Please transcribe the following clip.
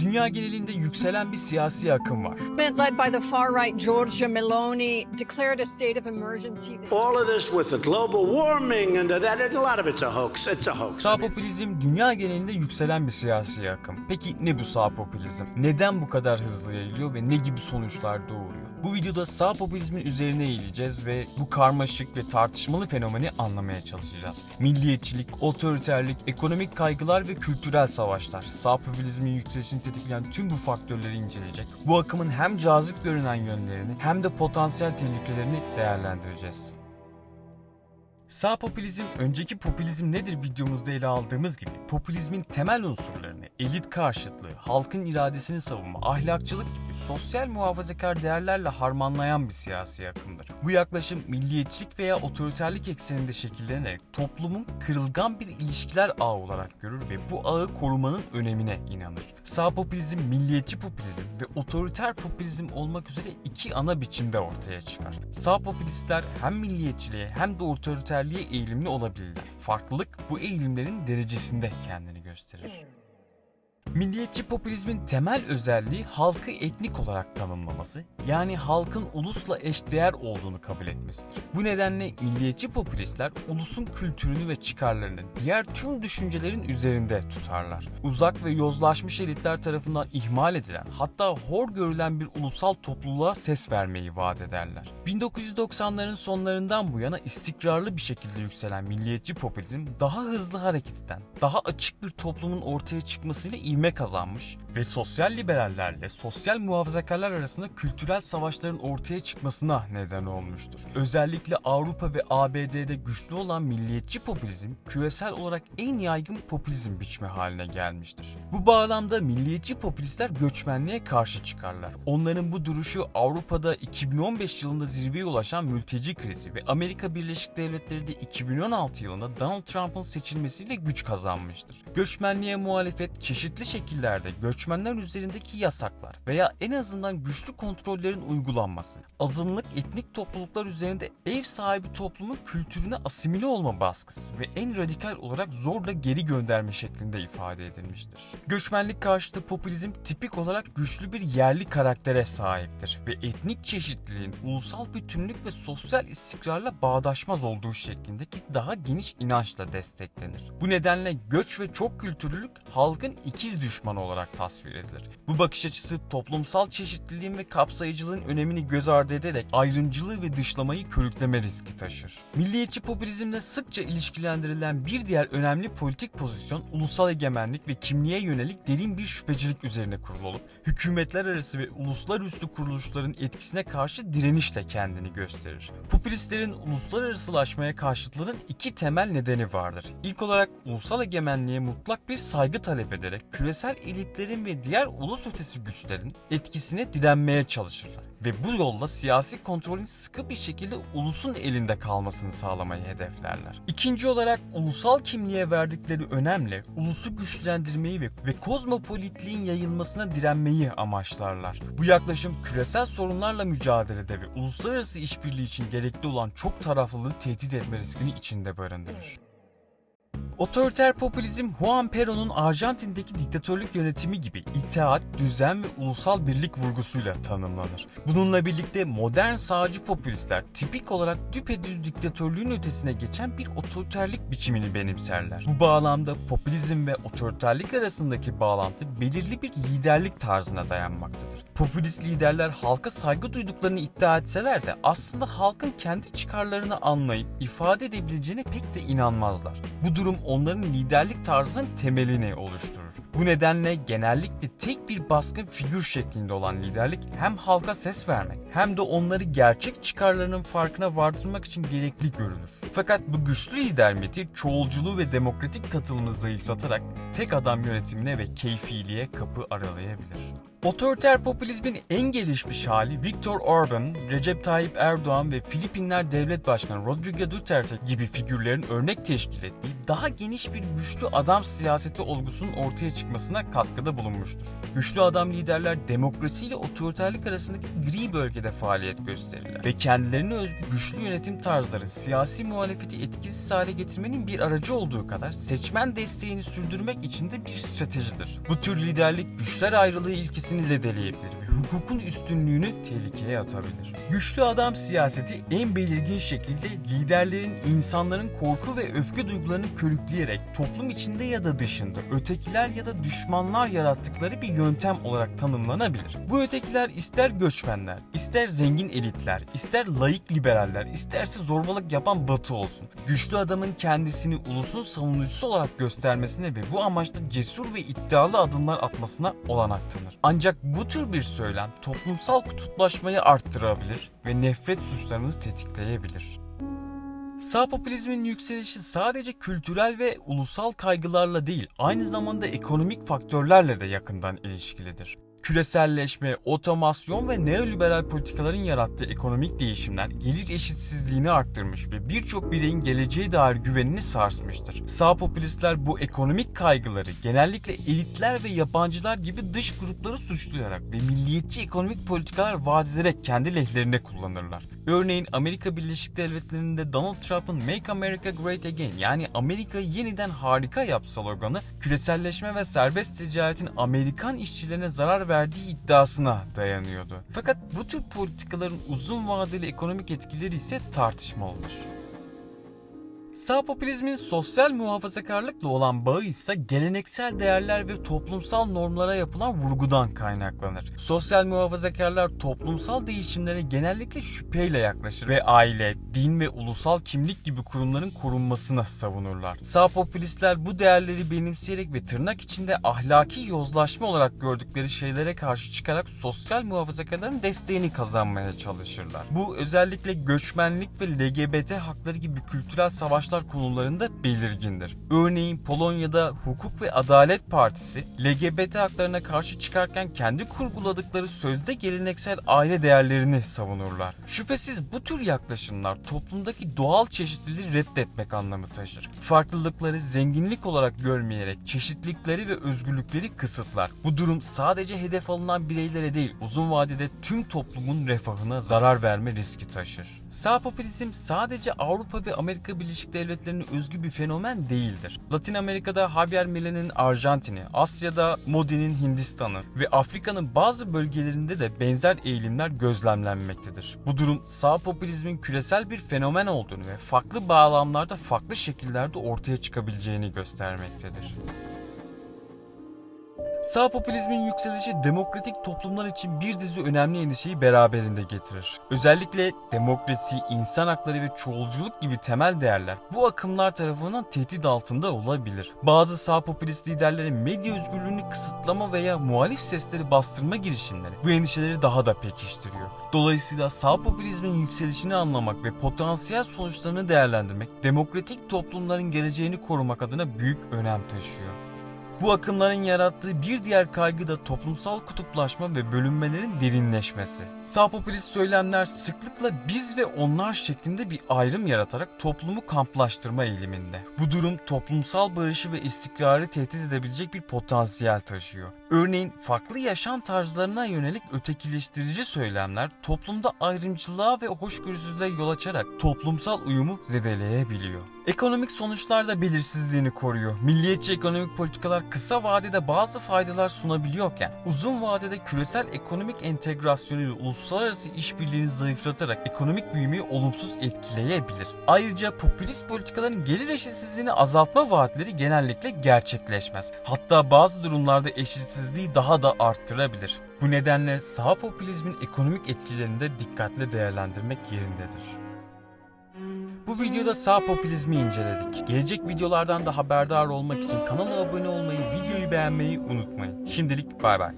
Dünya genelinde yükselen bir siyasi akım var. Led by the far right Giorgia Meloni declared a state of emergency. All of this with the global warming and that, a lot of it's a hoax. It's a hoax. Sağ popülizm dünya genelinde yükselen bir siyasi akım. Peki ne bu sağ popülizm? Neden bu kadar hızlı yayılıyor ve ne gibi sonuçlar doğuruyor? Bu videoda sağ popülizmin üzerine eğileceğiz ve bu karmaşık ve tartışmalı fenomeni anlamaya çalışacağız. Milliyetçilik, otoriterlik, ekonomik kaygılar ve kültürel savaşlar. Sağ popülizmin yükselişini tetikleyen tüm bu faktörleri inceleyecek. Bu akımın hem cazip görünen yönlerini hem de potansiyel tehlikelerini değerlendireceğiz. Sağ popülizm, önceki popülizm nedir videomuzda ele aldığımız gibi popülizmin temel unsurlarını, elit karşıtlığı, halkın iradesini savunma, ahlakçılık gibi sosyal muhafazakar değerlerle harmanlayan bir siyasi akımdır. Bu yaklaşım milliyetçilik veya otoriterlik ekseninde şekillenerek toplumun kırılgan bir ilişkiler ağı olarak görür ve bu ağı korumanın önemine inanır. Sağ popülizm, milliyetçi popülizm ve otoriter popülizm olmak üzere iki ana biçimde ortaya çıkar. Sağ popülistler hem milliyetçiliğe hem de otoriterliğe eğilimli olabilirler. Farklılık bu eğilimlerin derecesinde kendini gösterir. Milliyetçi popülizmin temel özelliği halkı etnik olarak tanımlaması, yani halkın ulusla eşdeğer olduğunu kabul etmesidir. Bu nedenle milliyetçi popülistler ulusun kültürünü ve çıkarlarını diğer tüm düşüncelerin üzerinde tutarlar. Uzak ve yozlaşmış elitler tarafından ihmal edilen, hatta hor görülen bir ulusal topluluğa ses vermeyi vaat ederler. 1990'ların sonlarından bu yana istikrarlı bir şekilde yükselen milliyetçi popülizm daha hızlı hareket eden, daha açık bir toplumun ortaya çıkmasıyla ivme kazanmış ve sosyal liberallerle sosyal muhafazakarlar arasında kültürel savaşların ortaya çıkmasına neden olmuştur. Özellikle Avrupa ve ABD'de güçlü olan milliyetçi popülizm küresel olarak en yaygın popülizm biçimi haline gelmiştir. Bu bağlamda milliyetçi popülistler göçmenliğe karşı çıkarlar. Onların bu duruşu Avrupa'da 2015 yılında zirveye ulaşan mülteci krizi ve Amerika Birleşik Devletleri de 2016 yılında Donald Trump'ın seçilmesiyle güç kazanmıştır. Göçmenliğe muhalefet çeşitli şekillerde göçmenler üzerindeki yasaklar veya en azından güçlü kontrollerin uygulanması, azınlık etnik topluluklar üzerinde ev sahibi toplumun kültürüne asimile olma baskısı ve en radikal olarak zorla geri gönderme şeklinde ifade edilmiştir. Göçmenlik karşıtı popülizm tipik olarak güçlü bir yerli karaktere sahiptir ve etnik çeşitliliğin ulusal bütünlük ve sosyal istikrarla bağdaşmaz olduğu şeklindeki daha geniş inançla desteklenir. Bu nedenle göç ve çok kültürlülük halkın ikiz düşmanı olarak tasvir edilir. Bu bakış açısı toplumsal çeşitliliğin ve kapsayıcılığın önemini göz ardı ederek ayrımcılığı ve dışlamayı körükleme riski taşır. Milliyetçi popülizmle sıkça ilişkilendirilen bir diğer önemli politik pozisyon ulusal egemenlik ve kimliğe yönelik derin bir şüphecilik üzerine kurulu olup hükümetler arası ve uluslararası kuruluşların etkisine karşı direnişle kendini gösterir. Popülistlerin uluslararasılaşmaya karşıtlığının iki temel nedeni vardır. İlk olarak ulusal egemenliğe mutlak bir saygı talep ederek küresel elitlerin ve diğer ulus ötesi güçlerin etkisine direnmeye çalışırlar ve bu yolla siyasi kontrolün sıkı bir şekilde ulusun elinde kalmasını sağlamayı hedeflerler. İkinci olarak ulusal kimliğe verdikleri önemle ulusu güçlendirmeyi ve, ve kozmopolitliğin yayılmasına direnmeyi amaçlarlar. Bu yaklaşım küresel sorunlarla mücadelede ve uluslararası işbirliği için gerekli olan çok taraflılığı tehdit etme riskini içinde barındırır. Otoriter popülizm Juan Perón'un Arjantin'deki diktatörlük yönetimi gibi itaat, düzen ve ulusal birlik vurgusuyla tanımlanır. Bununla birlikte modern sağcı popülistler tipik olarak düpedüz diktatörlüğün ötesine geçen bir otoriterlik biçimini benimserler. Bu bağlamda popülizm ve otoriterlik arasındaki bağlantı belirli bir liderlik tarzına dayanmaktadır. Popülist liderler halka saygı duyduklarını iddia etseler de aslında halkın kendi çıkarlarını anlayıp ifade edebileceğine pek de inanmazlar. Bu durum onların liderlik tarzının temelini oluşturur. Bu nedenle genellikle tek bir baskın figür şeklinde olan liderlik hem halka ses vermek hem de onları gerçek çıkarlarının farkına vardırmak için gerekli görülür. Fakat bu güçlü lider meti çoğulculuğu ve demokratik katılımı zayıflatarak tek adam yönetimine ve keyfiliğe kapı aralayabilir. Otoriter popülizmin en gelişmiş hali Viktor Orban, Recep Tayyip Erdoğan ve Filipinler Devlet Başkanı Rodrigo Duterte gibi figürlerin örnek teşkil ettiği daha geniş bir güçlü adam siyaseti olgusunun ortaya çıkmasına katkıda bulunmuştur. Güçlü adam liderler demokrasi ile otoriterlik arasındaki gri bölgede faaliyet gösterirler ve kendilerine özgü güçlü yönetim tarzları siyasi muhalefeti etkisiz hale getirmenin bir aracı olduğu kadar seçmen desteğini sürdürmek için de bir stratejidir. Bu tür liderlik güçler ayrılığı ilkesini zedeleyebilir hukukun üstünlüğünü tehlikeye atabilir. Güçlü adam siyaseti en belirgin şekilde liderlerin insanların korku ve öfke duygularını körükleyerek toplum içinde ya da dışında ötekiler ya da düşmanlar yarattıkları bir yöntem olarak tanımlanabilir. Bu ötekiler ister göçmenler, ister zengin elitler, ister laik liberaller, isterse zorbalık yapan batı olsun. Güçlü adamın kendisini ulusun savunucusu olarak göstermesine ve bu amaçta cesur ve iddialı adımlar atmasına olanak tanır. Ancak bu tür bir söylem toplumsal kutuplaşmayı arttırabilir ve nefret suçlarını tetikleyebilir. Sağ popülizmin yükselişi sadece kültürel ve ulusal kaygılarla değil, aynı zamanda ekonomik faktörlerle de yakından ilişkilidir. Küreselleşme, otomasyon ve neoliberal politikaların yarattığı ekonomik değişimler gelir eşitsizliğini arttırmış ve birçok bireyin geleceğe dair güvenini sarsmıştır. Sağ popülistler bu ekonomik kaygıları genellikle elitler ve yabancılar gibi dış grupları suçlayarak ve milliyetçi ekonomik politikalar vaat ederek kendi lehlerine kullanırlar. Örneğin Amerika Birleşik Devletleri'nde Donald Trump'ın Make America Great Again yani Amerika'yı yeniden harika yap sloganı küreselleşme ve serbest ticaretin Amerikan işçilerine zarar verdiği iddiasına dayanıyordu. Fakat bu tür politikaların uzun vadeli ekonomik etkileri ise tartışmalıdır. Sağ popülizmin sosyal muhafazakarlıkla olan bağı ise geleneksel değerler ve toplumsal normlara yapılan vurgudan kaynaklanır. Sosyal muhafazakarlar toplumsal değişimlere genellikle şüpheyle yaklaşır ve aile, din ve ulusal kimlik gibi kurumların korunmasını savunurlar. Sağ popülistler bu değerleri benimseyerek ve tırnak içinde ahlaki yozlaşma olarak gördükleri şeylere karşı çıkarak sosyal muhafazakarların desteğini kazanmaya çalışırlar. Bu özellikle göçmenlik ve LGBT hakları gibi kültürel savaşlar konularında belirgindir. Örneğin Polonya'da Hukuk ve Adalet Partisi LGBT haklarına karşı çıkarken kendi kurguladıkları sözde geleneksel aile değerlerini savunurlar. Şüphesiz bu tür yaklaşımlar toplumdaki doğal çeşitliliği reddetmek anlamı taşır. Farklılıkları zenginlik olarak görmeyerek çeşitlilikleri ve özgürlükleri kısıtlar. Bu durum sadece hedef alınan bireylere değil uzun vadede tüm toplumun refahına zarar verme riski taşır. Sağ popülizm sadece Avrupa ve Amerika Birleşik Devletleri'ne özgü bir fenomen değildir. Latin Amerika'da Javier Milei'nin Arjantin'i, Asya'da Modi'nin Hindistan'ı ve Afrika'nın bazı bölgelerinde de benzer eğilimler gözlemlenmektedir. Bu durum sağ popülizmin küresel bir fenomen olduğunu ve farklı bağlamlarda farklı şekillerde ortaya çıkabileceğini göstermektedir. Sağ popülizmin yükselişi demokratik toplumlar için bir dizi önemli endişeyi beraberinde getirir. Özellikle demokrasi, insan hakları ve çoğulculuk gibi temel değerler bu akımlar tarafından tehdit altında olabilir. Bazı sağ popülist liderlerin medya özgürlüğünü kısıtlama veya muhalif sesleri bastırma girişimleri bu endişeleri daha da pekiştiriyor. Dolayısıyla sağ popülizmin yükselişini anlamak ve potansiyel sonuçlarını değerlendirmek demokratik toplumların geleceğini korumak adına büyük önem taşıyor. Bu akımların yarattığı bir diğer kaygı da toplumsal kutuplaşma ve bölünmelerin derinleşmesi. Sağ popülist söylemler sıklıkla biz ve onlar şeklinde bir ayrım yaratarak toplumu kamplaştırma eğiliminde. Bu durum toplumsal barışı ve istikrarı tehdit edebilecek bir potansiyel taşıyor. Örneğin farklı yaşam tarzlarına yönelik ötekileştirici söylemler toplumda ayrımcılığa ve hoşgörüsüzlüğe yol açarak toplumsal uyumu zedeleyebiliyor. Ekonomik sonuçlar da belirsizliğini koruyor. Milliyetçi ekonomik politikalar kısa vadede bazı faydalar sunabiliyorken uzun vadede küresel ekonomik entegrasyonu ve uluslararası işbirliğini zayıflatarak ekonomik büyümeyi olumsuz etkileyebilir. Ayrıca popülist politikaların gelir eşitsizliğini azaltma vaatleri genellikle gerçekleşmez. Hatta bazı durumlarda eşitsizliği daha da arttırabilir. Bu nedenle sağ popülizmin ekonomik etkilerini de dikkatle değerlendirmek yerindedir. Bu videoda sağ popülizmi inceledik. Gelecek videolardan da haberdar olmak için kanala abone olmayı, videoyu beğenmeyi unutmayın. Şimdilik bay bay.